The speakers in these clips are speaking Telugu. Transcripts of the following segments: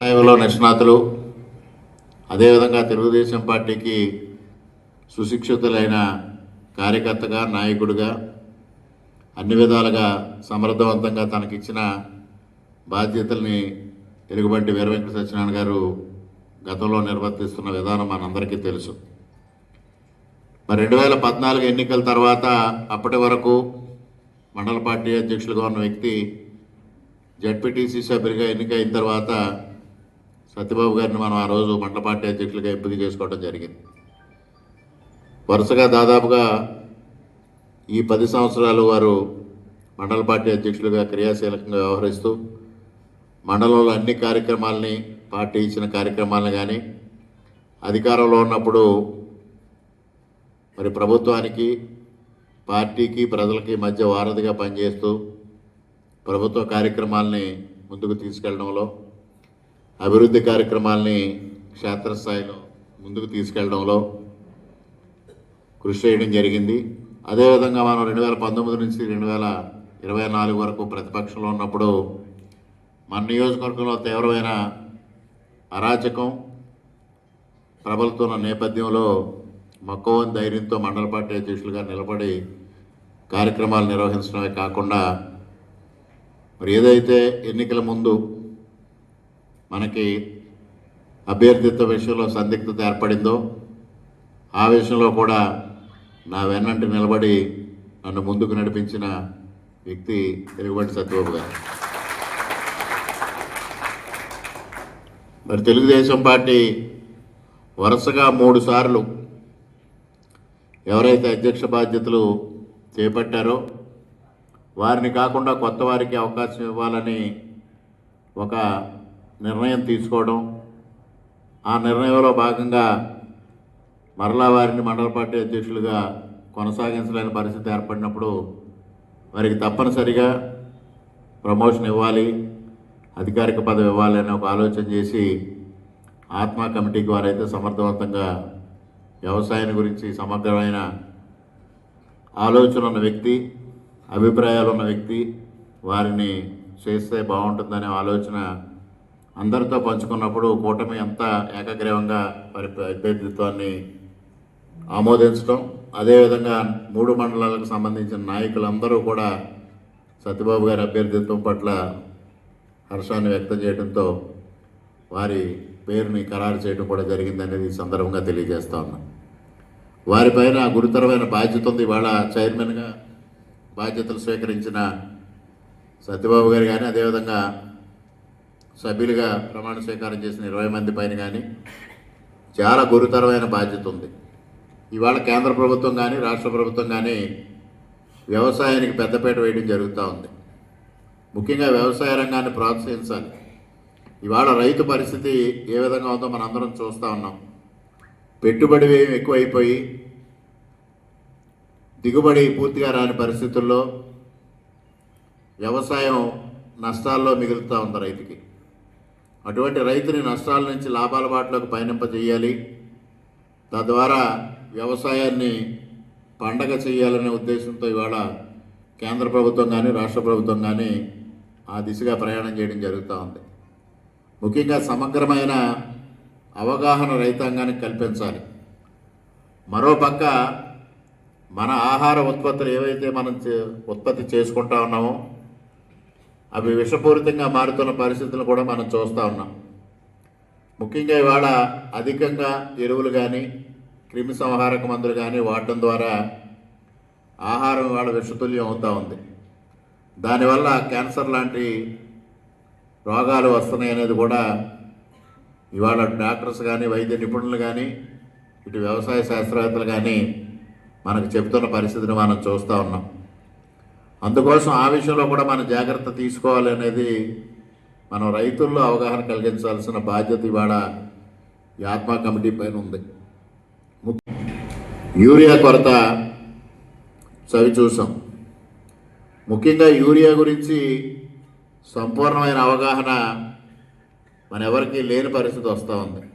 స్థాయిలో నిష్ణాతులు అదేవిధంగా తెలుగుదేశం పార్టీకి సుశిక్షితులైన కార్యకర్తగా నాయకుడిగా అన్ని విధాలుగా సమర్థవంతంగా తనకిచ్చిన బాధ్యతల్ని ఎలుగుబంటి వీరవెంకట సత్యనారాయణ గారు గతంలో నిర్వర్తిస్తున్న విధానం మనందరికీ తెలుసు. మరి రెండు వేల పద్నాలుగు ఎన్నికల తర్వాత అప్పటి వరకు మండల పార్టీ అధ్యక్షులుగా ఉన్న వ్యక్తి జడ్పీటీసీ సభ్యుడిగా ఎన్నికైన తర్వాత సత్యబాబు గారిని మనం ఆ రోజు మండల పార్టీ అధ్యక్షులుగా ఎంపిక చేసుకోవడం జరిగింది. వరుసగా దాదాపుగా ఈ పది సంవత్సరాలు వారు మండల పార్టీ అధ్యక్షులుగా క్రియాశీలకంగా వ్యవహరిస్తూ మండలంలో అన్ని కార్యక్రమాలని పార్టీ ఇచ్చిన కార్యక్రమాలను కానీ అధికారంలో ఉన్నప్పుడు మరి ప్రభుత్వానికి పార్టీకి ప్రజలకి మధ్య వారధిగా పనిచేస్తూ ప్రభుత్వ కార్యక్రమాలని ముందుకు తీసుకెళ్ళడంలో అభివృద్ధి కార్యక్రమాల్ని క్షేత్రస్థాయిలో ముందుకు తీసుకెళ్ళడంలో కృషి చేయడం జరిగింది. అదేవిధంగా మనం రెండు వేల పంతొమ్మిది నుంచి రెండు వేల ఇరవై నాలుగు వరకు ప్రతిపక్షంలో ఉన్నప్పుడు మన నియోజకవర్గంలో తీవ్రమైన అరాచకం ప్రబలుతున్న నేపథ్యంలో మక్కువ ధైర్యంతో మండల పార్టీ అధ్యక్షులుగా నిలబడి కార్యక్రమాలు నిర్వహించడమే కాకుండా మరి ఏదైతే ఎన్నికల ముందు మనకి అభ్యర్థిత్వ విషయంలో సందిగ్ధత ఏర్పడిందో ఆ విషయంలో కూడా నా వెన్నంటి నిలబడి నన్ను ముందుకు నడిపించిన వ్యక్తి తెలుగుబంటి సత్యబాబు గారు. మరి తెలుగుదేశం పార్టీ వరుసగా మూడు సార్లు ఎవరైతే అధ్యక్ష బాధ్యతలు చేపట్టారో వారిని కాకుండా కొత్త వారికి అవకాశం ఇవ్వాలని ఒక నిర్ణయం తీసుకోవడం ఆ నిర్ణయంలో భాగంగా మరలా వారిని మండల పార్టీ అధ్యక్షులుగా కొనసాగించలేని పరిస్థితి ఏర్పడినప్పుడు వారికి తప్పనిసరిగా ప్రమోషన్ ఇవ్వాలి అధికారిక పదవి ఇవ్వాలి అనే ఒక ఆలోచన చేసి ఆత్మ కమిటీకి వారైతే సమర్థవంతంగా వ్యవసాయం గురించి సమగ్రమైన ఆలోచన ఉన్న వ్యక్తి అభిప్రాయాలు ఉన్న వ్యక్తి వారిని చేస్తే బాగుంటుందనే ఆలోచన అందరితో పంచుకున్నప్పుడు కూటమి ఎంత ఏకగ్రీవంగా వారి అభ్యర్థిత్వాన్ని ఆమోదించడం అదేవిధంగా మూడు మండలాలకు సంబంధించిన నాయకులందరూ కూడా సత్యబాబు గారి అభ్యర్థిత్వం పట్ల హర్షాన్ని వ్యక్తం చేయడంతో వారి పేరుని ఖరారు చేయడం కూడా జరిగిందనేది ఈ సందర్భంగా తెలియజేస్తా ఉన్నాం. వారిపైన గురుతరమైన బాధ్యత ఉంది. ఇవాళ చైర్మన్గా బాధ్యతలు స్వీకరించిన సత్యబాబు గారు కానీ అదేవిధంగా సభ్యులుగా ప్రమాణ స్వీకారం చేసిన ఇరవై మంది పైన కానీ చాలా గురుతరమైన బాధ్యత ఉంది. ఇవాళ కేంద్ర ప్రభుత్వం కానీ రాష్ట్ర ప్రభుత్వం కానీ వ్యవసాయానికి పెద్దపేట వేయడం జరుగుతూ ఉంది. ముఖ్యంగా వ్యవసాయ రంగాన్ని ప్రోత్సహించాలి. ఇవాళ రైతు పరిస్థితి ఏ విధంగా ఉందో మనం అందరం చూస్తూ ఉన్నాం. పెట్టుబడి వ్యయం ఎక్కువైపోయి దిగుబడి పూర్తిగా రాని పరిస్థితుల్లో వ్యవసాయం నష్టాల్లో మిగులుతూ ఉంది రైతుకి. అటువంటి రైతుని నష్టాల నుంచి లాభాల బాటలోకి పయనింపజేయాలి. తద్వారా వ్యవసాయాన్ని పండగ చేయాలనే ఉద్దేశంతో ఇవాళ కేంద్ర ప్రభుత్వం కానీ రాష్ట్ర ప్రభుత్వం కానీ ఆ దిశగా ప్రయాణం చేయడం జరుగుతూ ఉంది. ముఖ్యంగా సమగ్రమైన అవగాహన రైతాంగానికి కల్పించాలి. మరోపక్క మన ఆహార ఉత్పత్తులు ఏవైతే మనం చే- ఉత్పత్తి చేసుకుంటా ఉన్నామో అవి విషపూరితంగా మారుతున్న పరిస్థితులు కూడా మనం చూస్తూ ఉన్నాం. ముఖ్యంగా ఇవాళ అధికంగా ఎరువులు కానీ క్రిమి సంహారక మందులు కానీ వాడటం ద్వారా ఆహారం ఇవాళ విషతుల్యం అవుతూ ఉంది. దానివల్ల క్యాన్సర్ లాంటి రోగాలు వస్తున్నాయి అనేది కూడా ఇవాళ డాక్టర్స్ కానీ వైద్య నిపుణులు కానీ ఇటు వ్యవసాయ శాస్త్రవేత్తలు కానీ మనకు చెబుతున్న పరిస్థితిని మనం చూస్తూ ఉన్నాం. అందుకోసం ఆ విషయంలో కూడా మనం జాగ్రత్త తీసుకోవాలి అనేది మనం రైతుల్లో అవగాహన కలిగించాల్సిన బాధ్యత ఇవాళ ఈ కమిటీ పైన ఉంది. ము- యూరియా కొరత చవి చూసాం. ముఖ్యంగా యూరియా గురించి సంపూర్ణమైన అవగాహన మన ఎవరికీ లేని పరిస్థితి వస్తూ ఉంది.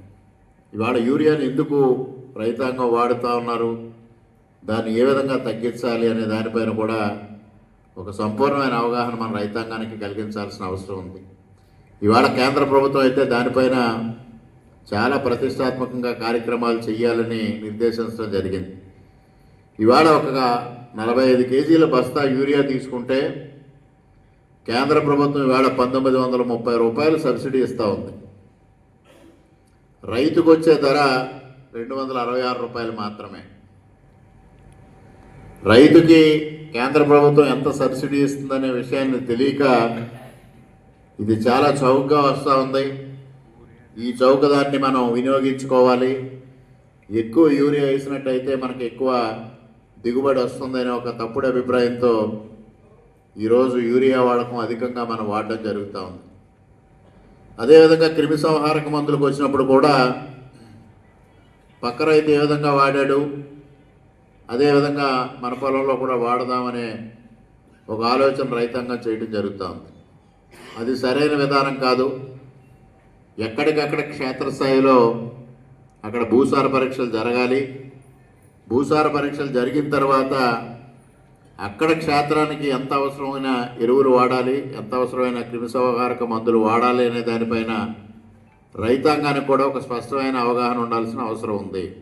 ఇవాళ యూరియాని ఎందుకు రైతాంగం వాడుతూ ఉన్నారు? దాన్ని ఏ విధంగా తగ్గించాలి అనే దానిపైన కూడా ఒక సంపూర్ణమైన అవగాహన మన రైతాంగానికి కలిగించాల్సిన అవసరం ఉంది. ఇవాళ కేంద్ర ప్రభుత్వం అయితే దానిపైన చాలా ప్రతిష్టాత్మకంగా కార్యక్రమాలు చేయాలని నిర్దేశించడం జరిగింది. ఇవాళ ఒక నలభై ఐదు కేజీల బస్తా యూరియా తీసుకుంటే కేంద్ర ప్రభుత్వం ఇవాళ పంతొమ్మిది వందల ముప్పై రూపాయలు సబ్సిడీ ఇస్తూ ఉంది. రైతుకు వచ్చే ధర రెండు వందల అరవై ఆరు రూపాయలు మాత్రమే. రైతుకి కేంద్ర ప్రభుత్వం ఎంత సబ్సిడీ ఇస్తుందనే విషయాన్ని తెలియక ఇది చాలా చౌకగా వస్తూ ఉంది. ఈ చౌకదాన్ని మనం వినియోగించుకోవాలి. ఎక్కువ యూరియా వేసినట్టయితే మనకి ఎక్కువ దిగుబడి వస్తుందనే ఒక తప్పుడు అభిప్రాయంతో ఈరోజు యూరియా వాడకం అధికంగా మనం వాడడం జరుగుతూ ఉంది. అదేవిధంగా క్రిమి సంహారక మందులకు వచ్చినప్పుడు కూడా పక్క రైతు ఏ విధంగా వాడాడు? అదేవిధంగా మన పొలంలో కూడా వాడదామనే ఒక ఆలోచన రైతాంగం చేయడం జరుగుతూ ఉంది. అది సరైన విధానం కాదు. ఎక్కడికక్కడ క్షేత్రస్థాయిలో అక్కడ భూసార పరీక్షలు జరగాలి. భూసార పరీక్షలు జరిగిన తర్వాత అక్కడ క్షేత్రానికి ఎంత అవసరమైన ఎరువులు వాడాలి ఎంత అవసరమైన క్రిమిసంహారక మందులు వాడాలి అనే దానిపైన రైతాంగానికి కూడా ఒక స్పష్టమైన అవగాహన ఉండాల్సిన అవసరం ఉంది.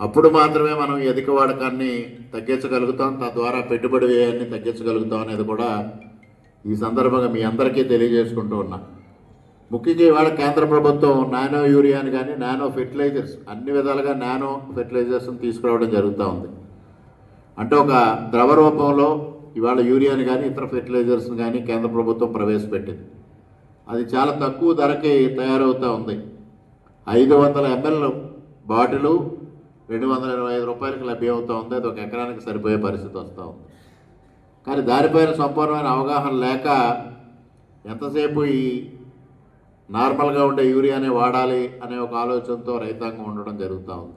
అప్పుడు మాత్రమే మనం ఈ అధిక వాడకాన్ని తగ్గించగలుగుతాం. తద్వారా పెట్టుబడి వ్యయాన్ని తగ్గించగలుగుతాం అనేది కూడా ఈ సందర్భంగా మీ అందరికీ తెలియజేసుకుంటూ ఉన్నా. ముఖ్యంగా ఇవాళ కేంద్ర ప్రభుత్వం నానో యూరియాని కానీ నానో ఫెర్టిలైజర్స్ అన్ని విధాలుగా నానో ఫెర్టిలైజర్స్ని తీసుకురావడం జరుగుతూ ఉంది. అంటే ఒక ద్రవ రూపంలో ఇవాళ యూరియాని కానీ ఇతర ఫెర్టిలైజర్స్ని కానీ కేంద్ర ప్రభుత్వం ప్రవేశపెట్టింది. అది చాలా తక్కువ ధరకి తయారవుతూ ఉంది. ఐదు వందల ఎంఎల్ బాటిలు రెండు వందల ఇరవై ఐదు రూపాయలకు లభ్యమవుతూ ఉంది అది ఒక ఎకరానికి సరిపోయే పరిస్థితి వస్తూ ఉంది. కానీ దానిపైన సంపూర్ణమైన అవగాహన లేక ఎంతసేపు ఈ నార్మల్గా ఉండే యూరియానే వాడాలి అనే ఒక ఆలోచనతో రైతాంగం ఉండడం జరుగుతూ ఉంది.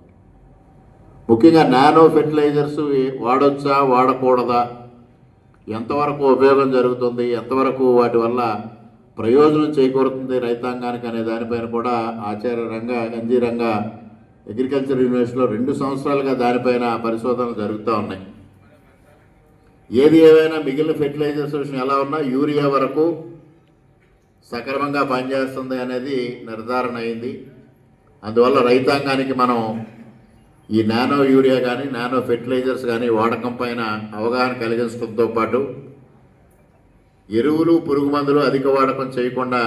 ముఖ్యంగా నానో ఫెర్టిలైజర్స్ వాడొచ్చా వాడకూడదా ఎంతవరకు ఉపయోగం జరుగుతుంది ఎంతవరకు వాటి వల్ల ప్రయోజనం చేకూరుతుంది రైతాంగానికి అనే దానిపైన కూడా ఆచార్య రంగ ఎన్జీ రంగ అగ్రికల్చర్ యూనివర్సిటీలో రెండు సంవత్సరాలుగా దానిపైన పరిశోధనలు జరుగుతూ ఉన్నాయి. ఏది ఏవైనా మిగిలిన ఫెర్టిలైజర్స్ విషయం ఎలా ఉన్నా యూరియా వరకు సక్రమంగా పనిచేస్తుంది అనేది నిర్ధారణ అయింది. అందువల్ల రైతాంగానికి మనం ఈ నానో యూరియా కానీ నానో ఫెర్టిలైజర్స్ కానీ వాడకం పైన అవగాహన కలిగించడంతో పాటు ఎరువులు పురుగు మందులు అధిక వాడకం చేయకుండా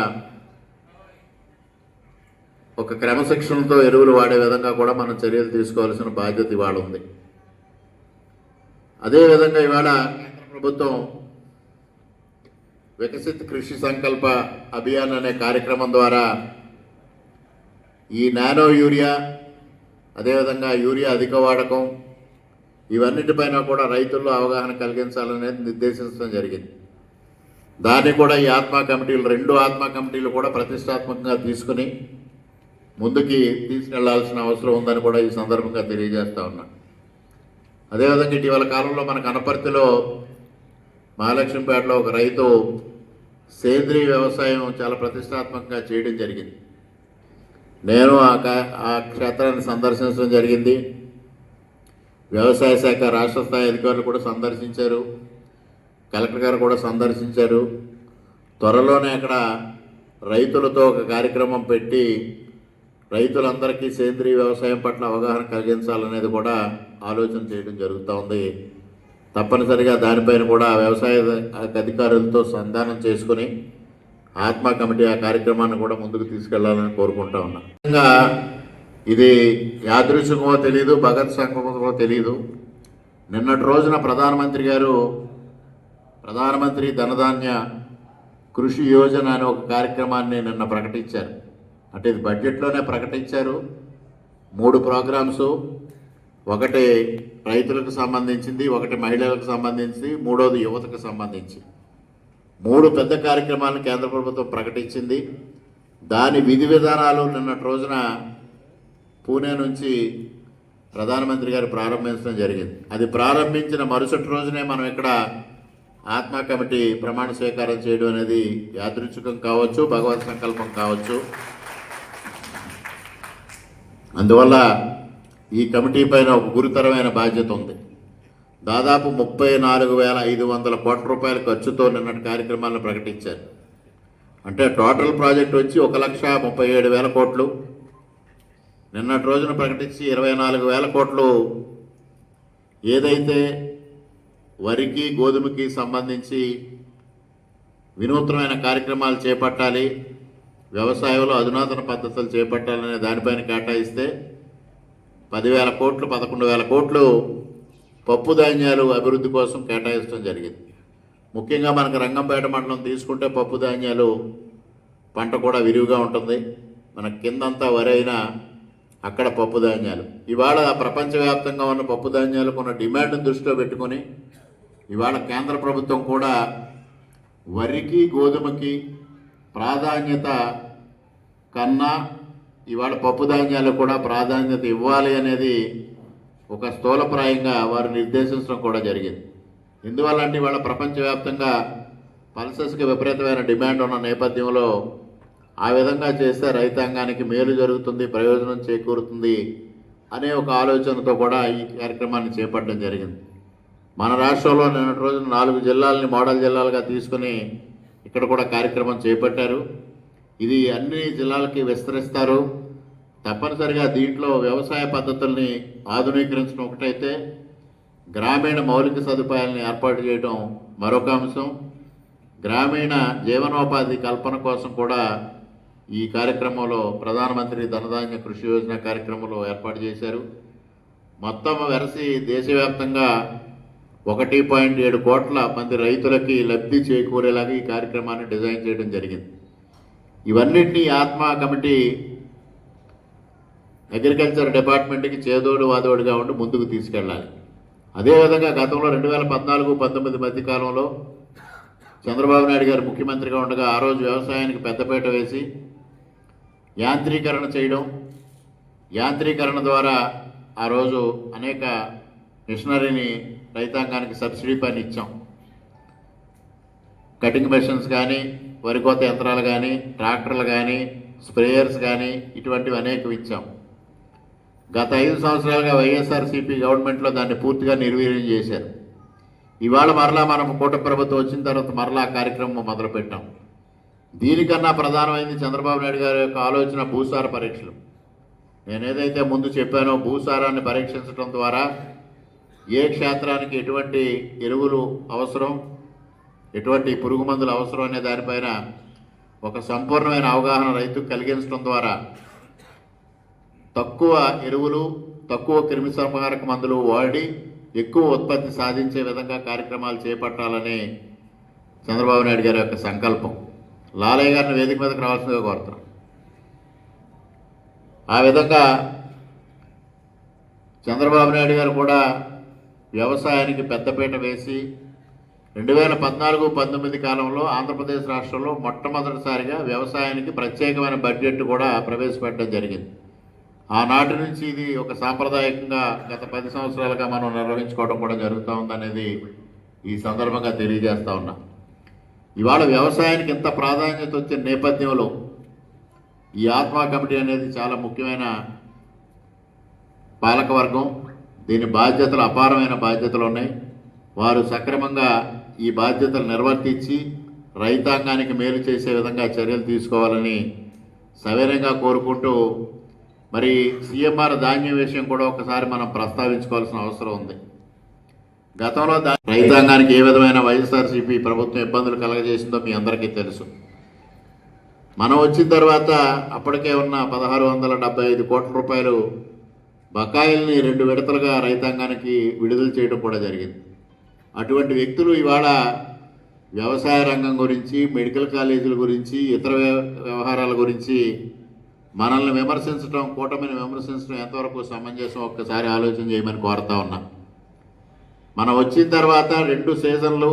ఒక క్రమశిక్షణతో ఎరువులు వాడే విధంగా కూడా మనం చర్యలు తీసుకోవాల్సిన బాధ్యత ఇవాళ ఉంది. అదేవిధంగా ఇవాళ కేంద్ర ప్రభుత్వం వికసిత్ కృషి సంకల్ప అభియాన్ అనే కార్యక్రమం ద్వారా ఈ నానో యూరియా అదేవిధంగా యూరియా అధిక వాడకం ఇవన్నిటిపైన కూడా రైతుల్లో అవగాహన కలిగించాలనేది నిర్దేశించడం జరిగింది. దాన్ని కూడా ఈ ఆత్మ కమిటీలు రెండు ఆత్మ కమిటీలు కూడా ప్రతిష్టాత్మకంగా తీసుకుని ముందుకి తీసుకెళ్ళాల్సిన అవసరం ఉందని కూడా ఈ సందర్భంగా తెలియజేస్తా ఉన్నా. అదేవిధంగా ఇటీవల కాలంలో మన కనపర్తిలో మహాలక్ష్మీపేటలో ఒక రైతు సేంద్రీయ వ్యవసాయం చాలా ప్రతిష్టాత్మకంగా చేయడం జరిగింది. నేను ఆ ఆ క్షేత్రాన్ని సందర్శించడం జరిగింది. వ్యవసాయ శాఖ రాష్ట్ర స్థాయి అధికారులు కూడా సందర్శించారు. కలెక్టర్ గారు కూడా సందర్శించారు. త్వరలోనే అక్కడ రైతులతో ఒక కార్యక్రమం పెట్టి రైతులందరికీ సేంద్రీయ వ్యవసాయం పట్ల అవగాహన కలిగించాలనేది కూడా ఆలోచన చేయడం జరుగుతూ ఉంది. తప్పనిసరిగా దానిపైన కూడా వ్యవసాయ అధికారులతో సంధానం చేసుకుని ఆత్మ కమిటీ ఆ కార్యక్రమాన్ని కూడా ముందుకు తీసుకెళ్ళాలని కోరుకుంటా ఉన్నా. ముఖ్యంగా ఇది యాదృశికమో తెలియదు భగత్ సంకల్పమో తెలియదు నిన్నటి రోజున ప్రధానమంత్రి గారు ప్రధానమంత్రి ధనధాన్య కృషి యోజన అనే ఒక కార్యక్రమాన్ని నిన్న ప్రకటించారు. అంటే ఇది బడ్జెట్లోనే ప్రకటించారు. మూడు ప్రోగ్రామ్స్. ఒకటి రైతులకు సంబంధించింది ఒకటి మహిళలకు సంబంధించి మూడోది యువతకు సంబంధించి. మూడు పెద్ద కార్యక్రమాలను కేంద్ర ప్రభుత్వం ప్రకటించింది. దాని విధి విధానాలు నిన్నటి రోజున పూణే నుంచి ప్రధానమంత్రి గారు ప్రారంభించడం జరిగింది. అది ప్రారంభించిన మరుసటి రోజునే మనం ఇక్కడ ఆత్మ కమిటీ ప్రమాణ స్వీకారం చేయడం అనేది యాదృచ్ఛికం కావచ్చు భగవత్ సంకల్పం కావచ్చు. అందువల్ల ఈ కమిటీ పైన ఒక గురుతరమైన బాధ్యత ఉంది. దాదాపు ముప్పై నాలుగు వేల ఐదు వందల కోట్ల రూపాయల ఖర్చుతో నిన్నటి కార్యక్రమాలను ప్రకటించారు. అంటే టోటల్ ప్రాజెక్ట్ వచ్చి ఒక లక్ష ముప్పై ఏడు వేల కోట్లు. నిన్నటి రోజున ప్రకటించి ఇరవై నాలుగు వేల కోట్లు. ఏదైతే వరికి గోధుమకి సంబంధించి వినూత్నమైన కార్యక్రమాలు చేపట్టాలి వ్యవసాయంలో అధునాతన పద్ధతులు చేపట్టాలనే దానిపైన కేటాయిస్తే పదివేల కోట్లు పదకొండు వేల కోట్లు పప్పు ధాన్యాలు అభివృద్ధి కోసం కేటాయించడం జరిగింది. ముఖ్యంగా మనకు రంగంపేట మండలం తీసుకుంటే పప్పు ధాన్యాలు పంట కూడా విరివిగా ఉంటుంది. మన కిందంతా వరి అయినా అక్కడ పప్పు ధాన్యాలు. ఇవాళ ప్రపంచవ్యాప్తంగా ఉన్న పప్పు ధాన్యాలకు ఉన్న డిమాండ్ను దృష్టిలో పెట్టుకొని ఇవాళ కేంద్ర ప్రభుత్వం కూడా వరికి గోధుమకి ప్రాధాన్యత కన్నా ఇవాళ పప్పు ధాన్యాలకు కూడా ప్రాధాన్యత ఇవ్వాలి అనేది ఒక స్థూలప్రాయంగా వారు నిర్దేశించడం కూడా జరిగింది. ఎందువల్ల అంటే ఇవాళ ప్రపంచవ్యాప్తంగా పల్సెస్కి విపరీతమైన డిమాండ్ ఉన్న నేపథ్యంలో ఆ విధంగా చేస్తే రైతాంగానికి మేలు జరుగుతుంది ప్రయోజనం చేకూరుతుంది అనే ఒక ఆలోచనతో కూడా ఈ కార్యక్రమాన్ని చేపట్టడం జరిగింది. మన రాష్ట్రంలో నిన్నటి రోజున నాలుగు జిల్లాలని మోడల్ జిల్లాలుగా తీసుకుని ఇక్కడ కూడా కార్యక్రమం చేపట్టారు. ఇది అన్ని జిల్లాలకి విస్తరిస్తారు. తప్పనిసరిగా దీంట్లో వ్యవసాయ పద్ధతుల్ని ఆధునీకరించడం ఒకటైతే గ్రామీణ మౌలిక సదుపాయాలను ఏర్పాటు చేయడం మరొక అంశం. గ్రామీణ జీవనోపాధి కల్పన కోసం కూడా ఈ కార్యక్రమంలో ప్రధానమంత్రి ధనధాన్య కృషి యోజన కార్యక్రమంలో ఏర్పాటు చేశారు. మొత్తం వెరసి దేశవ్యాప్తంగా ఒకటి పాయింట్ ఏడు కోట్ల మంది రైతులకి లబ్ధి చేకూరేలాగా ఈ కార్యక్రమాన్ని డిజైన్ చేయడం జరిగింది. ఇవన్నింటినీ ఆత్మ కమిటీ అగ్రికల్చర్ డిపార్ట్మెంట్కి చేదోడు వాదోడుగా ఉండి ముందుకు తీసుకెళ్ళాలి. అదేవిధంగా గతంలో రెండు వేల పద్నాలుగు పంతొమ్మిది మధ్య కాలంలో చంద్రబాబు నాయుడు గారు ముఖ్యమంత్రిగా ఉండగా ఆ రోజు వ్యవసాయానికి పెద్దపీట వేసి యాంత్రీకరణ చేయడం యాంత్రీకరణ ద్వారా ఆ రోజు అనేక మిషనరీని రైతాంగానికి సబ్సిడీ పని ఇచ్చాం. కటింగ్ మెషిన్స్ కానీ వరి కోత యంత్రాలు కానీ ట్రాక్టర్లు కానీ స్ప్రేయర్స్ కానీ ఇటువంటివి అనేకవి ఇచ్చాం. గత ఐదు సంవత్సరాలుగా వైఎస్ఆర్సీపీ గవర్నమెంట్లో దాన్ని పూర్తిగా నిర్వీర్యం చేశారు. ఇవాళ మరలా మనం కూట ప్రభుత్వం వచ్చిన తర్వాత మరలా ఆ కార్యక్రమం మొదలుపెట్టాం. దీనికన్నా ప్రధానమైంది చంద్రబాబు నాయుడు గారి యొక్క ఆలోచన భూసార పరీక్షలు. నేను ఏదైతే ముందు చెప్పానో భూసారాన్ని పరీక్షించడం ద్వారా ఏ క్షేత్రానికి ఎటువంటి ఎరువులు అవసరం ఎటువంటి పురుగు మందులు అవసరం అనే దానిపైన ఒక సంపూర్ణమైన అవగాహన రైతుకు కలిగించడం ద్వారా తక్కువ ఎరువులు తక్కువ క్రిమి సంహారక మందులు వాడి ఎక్కువ ఉత్పత్తి సాధించే విధంగా కార్యక్రమాలు చేపట్టాలని చంద్రబాబు నాయుడు గారి యొక్క సంకల్పం. లాలయ్య గారిని వేదిక మీదకి రావాల్సిందిగా కోరుతున్నాం. ఆ విధంగా చంద్రబాబు నాయుడు గారు కూడా వ్యవసాయానికి పెద్దపీట వేసి రెండు వేల పద్నాలుగు పంతొమ్మిది కాలంలో ఆంధ్రప్రదేశ్ రాష్ట్రంలో మొట్టమొదటిసారిగా వ్యవసాయానికి ప్రత్యేకమైన బడ్జెట్ కూడా ప్రవేశపెట్టడం జరిగింది. ఆనాటి నుంచి ఇది ఒక సాంప్రదాయకంగా గత పది సంవత్సరాలుగా మనం నిర్వహించుకోవడం కూడా జరుగుతూ ఉందనేది ఈ సందర్భంగా తెలియజేస్తూ ఉన్నా. ఇవాళ వ్యవసాయానికి ఇంత ప్రాధాన్యత వచ్చిన నేపథ్యంలో ఈ ఆత్మా కమిటీ అనేది చాలా ముఖ్యమైన పాలకవర్గం. దీని బాధ్యతలు అపారమైన బాధ్యతలు ఉన్నాయి. వారు సక్రమంగా ఈ బాధ్యతలు నిర్వర్తించి రైతాంగానికి మేలు చేసే విధంగా చర్యలు తీసుకోవాలని సవినయంగా కోరుకుంటూ మరి సీఎంఆర్ ధాన్యం విషయం కూడా ఒకసారి మనం ప్రస్తావించుకోవాల్సిన అవసరం ఉంది. గతంలో రైతాంగానికి ఏ విధమైన వైఎస్ఆర్సీపీ ప్రభుత్వం ఇబ్బందులు కలగజేసిందో మీ అందరికీ తెలుసు. మనం వచ్చిన తర్వాత అప్పటికే ఉన్న పదహారు వందల డెబ్బై ఐదు కోట్ల రూపాయలు బకాయిల్ని రెండు విడతలుగా రైతాంగానికి విడుదల చేయడం కూడా జరిగింది. అటువంటి వ్యక్తులు ఇవాళ వ్యవసాయ రంగం గురించి మెడికల్ కాలేజీల గురించి ఇతర వ్యవహారాల గురించి మనల్ని విమర్శించడం కూటమిని విమర్శించడం ఎంతవరకు సమంజసం ఒక్కసారి ఆలోచన చేయమని కోరుతా ఉన్నా. మనం వచ్చిన తర్వాత రెండు సీజన్లు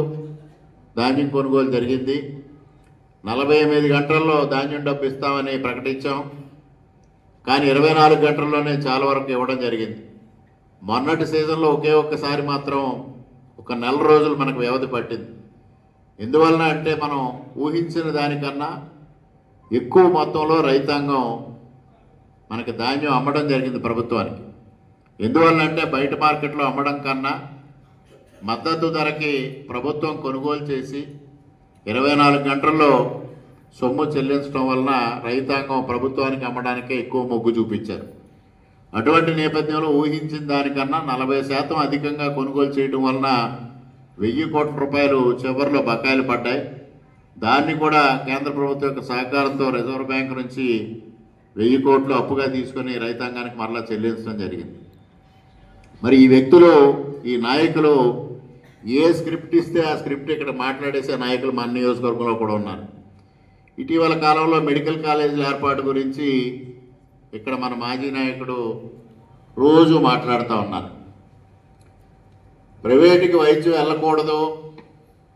ధాన్యం కొనుగోలు జరిగింది. నలభై ఎనిమిది గంటల్లో ధాన్యం డబ్బు ఇస్తామని ప్రకటించాం. కానీ ఇరవై నాలుగు గంటల్లోనే చాలా వరకు ఇవ్వడం జరిగింది. మొన్నటి సీజన్లో ఒకే ఒక్కసారి మాత్రం ఒక నెల రోజులు మనకు వ్యవధి పట్టింది. ఎందువలన అంటే మనం ఊహించిన దానికన్నా ఎక్కువ మొత్తంలో రైతాంగం మనకి ధాన్యం అమ్మడం జరిగింది ప్రభుత్వానికి. ఎందువలన అంటే బయట మార్కెట్లో అమ్మడం కన్నా మద్దతు ధరకి ప్రభుత్వం కొనుగోలు చేసి ఇరవై నాలుగు గంటల్లో సొమ్ము చెల్లించడం వలన రైతాంగం ప్రభుత్వానికి అమ్మడానికే ఎక్కువ మొగ్గు చూపించారు. అటువంటి నేపథ్యంలో ఊహించిన దానికన్నా నలభై శాతం అధికంగా కొనుగోలు చేయడం వలన వెయ్యి కోట్ల రూపాయలు చివరిలో బకాయిలు పడ్డాయి. దాన్ని కూడా కేంద్ర ప్రభుత్వం యొక్క సహకారంతో రిజర్వ్ బ్యాంక్ నుంచి వెయ్యి కోట్లు అప్పుగా తీసుకొని రైతాంగానికి మరలా చెల్లించడం జరిగింది. మరి ఈ వ్యక్తులు ఈ నాయకులు ఏ స్క్రిప్ట్ ఇస్తే ఆ స్క్రిప్ట్ ఇక్కడ మాట్లాడేసే నాయకులు మన నియోజకవర్గంలో కూడా ఉన్నారు. ఇటీవల కాలంలో మెడికల్ కాలేజీల ఏర్పాటు గురించి ఇక్కడ మన మాజీ నాయకుడు రోజు మాట్లాడుతూ ఉన్నారు. ప్రైవేటుకి వైద్యం వెళ్ళకూడదు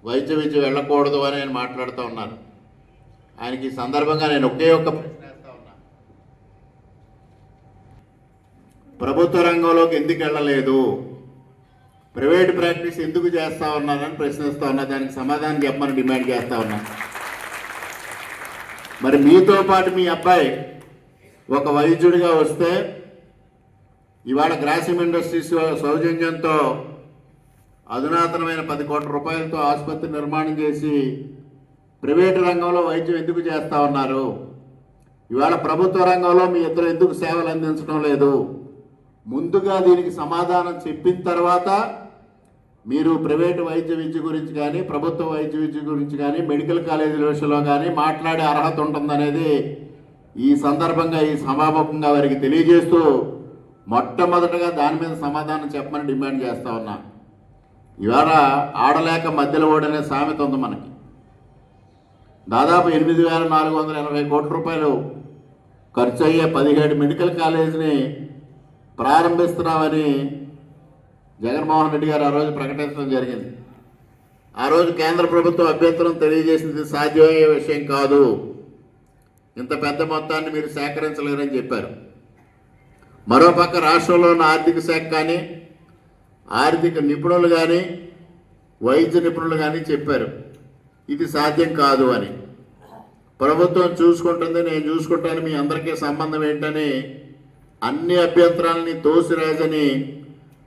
వైద్య విద్య వెళ్ళకూడదు అని ఆయన మాట్లాడుతూ ఉన్నారు. ఆయనకి సందర్భంగా నేను ఒకే ఒక్క ప్రశ్న వేస్తా ఉన్నా. ప్రభుత్వ రంగంలోకి ఎందుకు వెళ్ళలేదు? ప్రైవేట్ ప్రాక్టీస్ ఎందుకు చేస్తా ఉన్నారని ప్రశ్నిస్తా ఉన్నా. దానికి సమాధానం చెప్పమని డిమాండ్ చేస్తా ఉన్నా. మరి మీతో పాటు మీ అబ్బాయి ఒక వైద్యుడిగా వస్తే ఇవాళ గ్రాసిమ్ ఇండస్ట్రీస్ సౌజన్యంతో అధునాతనమైన పది కోట్ల రూపాయలతో ఆసుపత్రి నిర్మాణం చేసి ప్రైవేటు రంగంలో వైద్యం ఎందుకు చేస్తా ఉన్నారు? ఇవాళ ప్రభుత్వ రంగంలో మీ ఇద్దరు ఎందుకు సేవలు అందించడం లేదు? ముందుగా దీనికి సమాధానం చెప్పిన తర్వాత మీరు ప్రైవేటు వైద్య విద్య గురించి కానీ ప్రభుత్వ వైద్య విద్య గురించి కానీ మెడికల్ కాలేజీల విషయంలో కానీ మాట్లాడే అర్హత ఉంటుందనేది ఈ సందర్భంగా ఈ సమాపకంగా వారికి తెలియజేస్తూ మొట్టమొదటగా దాని మీద సమాధానం చెప్పమని డిమాండ్ చేస్తా ఉన్నా. ఇవాళ ఆడలేక మధ్యలో ఓడనే సామెత ఉంది మనకి. దాదాపు ఎనిమిది వేల నాలుగు వందల ఎనభై కోట్ల రూపాయలు ఖర్చు అయ్యే పదిహేడు మెడికల్ కాలేజీని ప్రారంభిస్తున్నామని జగన్మోహన్ రెడ్డి గారు ఆ రోజు ప్రకటించడం జరిగింది. ఆ రోజు కేంద్ర ప్రభుత్వం అభ్యంతరం తెలియజేసింది సాధ్యమయ్యే విషయం కాదు. ఇంత పెద్ద మొత్తాన్ని మీరు సేకరించలేరని చెప్పారు. మరోపక్క రాష్ట్రంలో ఉన్న ఆర్థిక శాఖ కానీ ఆర్థిక నిపుణులు కానీ వైద్య నిపుణులు కానీ చెప్పారు. ఇది సాధ్యం కాదు అని. ప్రభుత్వం చూసుకుంటుంది నేను చూసుకుంటాను మీ అందరికీ సంబంధం ఏంటని అన్ని అభ్యంతరాలని తోసిరాజని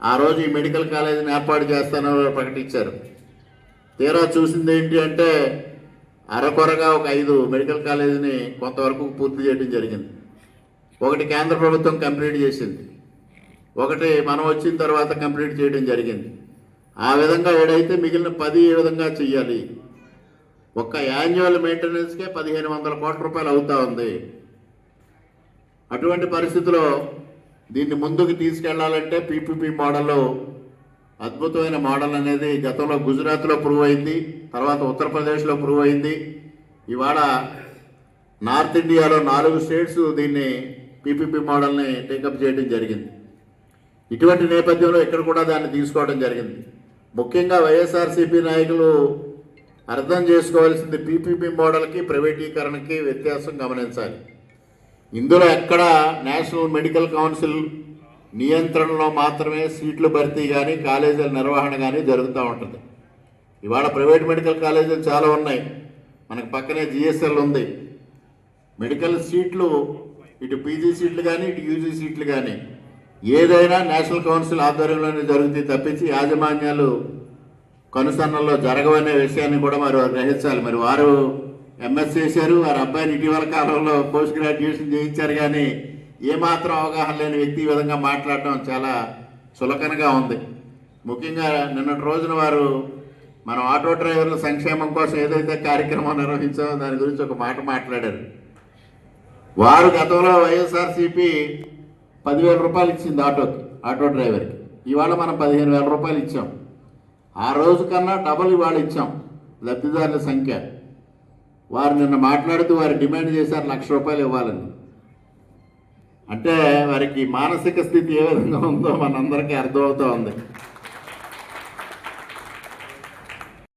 ఆ రోజు ఈ మెడికల్ కాలేజీని ఏర్పాటు చేస్తానని ప్రకటించారు. తీరా చూసింది ఏంటి అంటే అరకొరగా ఒక ఐదు మెడికల్ కాలేజీని కొంతవరకు పూర్తి చేయడం జరిగింది. ఒకటి కేంద్ర ప్రభుత్వం కంప్లీట్ చేసింది. ఒకటి మనం వచ్చిన తర్వాత కంప్లీట్ చేయడం జరిగింది. ఆ విధంగా ఏడైతే మిగిలిన పది ఏ విధంగా చెయ్యాలి? ఒక్క యాన్యువల్ మెయింటెనెన్స్కే పదిహేను వందల కోట్ల రూపాయలు అవుతా ఉంది. అటువంటి పరిస్థితిలో దీన్ని ముందుకు తీసుకెళ్ళాలంటే పీపీపీ మోడల్లో అద్భుతమైన మోడల్ అనేది గతంలో గుజరాత్లో ప్రూవ్ అయింది తర్వాత ఉత్తరప్రదేశ్లో ప్రూవ్ అయింది ఇవాళ నార్త్ ఇండియాలో నాలుగు స్టేట్స్ దీన్ని పీపీపీ మోడల్ని టేకప్ చేయడం జరిగింది. ఇటువంటి నేపథ్యంలో ఇక్కడ కూడా దాన్ని తీసుకోవడం జరిగింది. ముఖ్యంగా వైఎస్ఆర్సీపీ నాయకులు అర్థం చేసుకోవాల్సింది పీపీపీ మోడల్కి ప్రైవేటీకరణకి వ్యత్యాసం గమనించాలి. ఇందులో ఎక్కడ నేషనల్ మెడికల్ కౌన్సిల్ నియంత్రణలో మాత్రమే సీట్లు భర్తీ కానీ కాలేజీల నిర్వహణ కానీ జరుగుతూ ఉంటుంది. ఇవాళ ప్రైవేట్ మెడికల్ కాలేజీలు చాలా ఉన్నాయి. మనకు పక్కనే జిఎస్ఎల్ ఉంది. మెడికల్ సీట్లు ఇటు పీజీ సీట్లు కానీ ఇటు యూజీ సీట్లు కానీ ఏదైనా నేషనల్ కౌన్సిల్ ఆధ్వర్యంలోనే జరుగుతాయి తప్పించి యాజమాన్యాలు కనుసన్నల్లో జరగవనే విషయాన్ని కూడా మరి వారు గ్రహించాలి. మరి వారు ఎంఎస్ చేశారు వారి అబ్బాయిని ఇటీవల కాలంలో పోస్ట్ గ్రాడ్యుయేషన్ చేయించారు కానీ ఏమాత్రం అవగాహన లేని వ్యక్తి ఈ విధంగా మాట్లాడటం చాలా చులకనగా ఉంది. ముఖ్యంగా నిన్నటి రోజున వారు మనం ఆటో డ్రైవర్ల సంక్షేమం కోసం ఏదైతే కార్యక్రమం నిర్వహించామో దాని గురించి ఒక మాట మాట్లాడారు. వారు గతంలో వైఎస్ఆర్సీపీ పదివేల రూపాయలు ఇచ్చింది ఆటోకి ఆటో డ్రైవర్కి. ఇవాళ మనం పదిహేను వేల రూపాయలు ఇచ్చాం. ఆ రోజు కన్నా డబల్ ఇవాళ ఇచ్చాం లబ్ధిదారుల సంఖ్య. వారు నిన్న మాట్లాడుతూ వారు డిమాండ్ చేశారు లక్ష రూపాయలు ఇవ్వాలని. అంటే వారికి మానసిక స్థితి ఏ విధంగా ఉందో మనందరికీ అర్థమవుతూ ఉంది.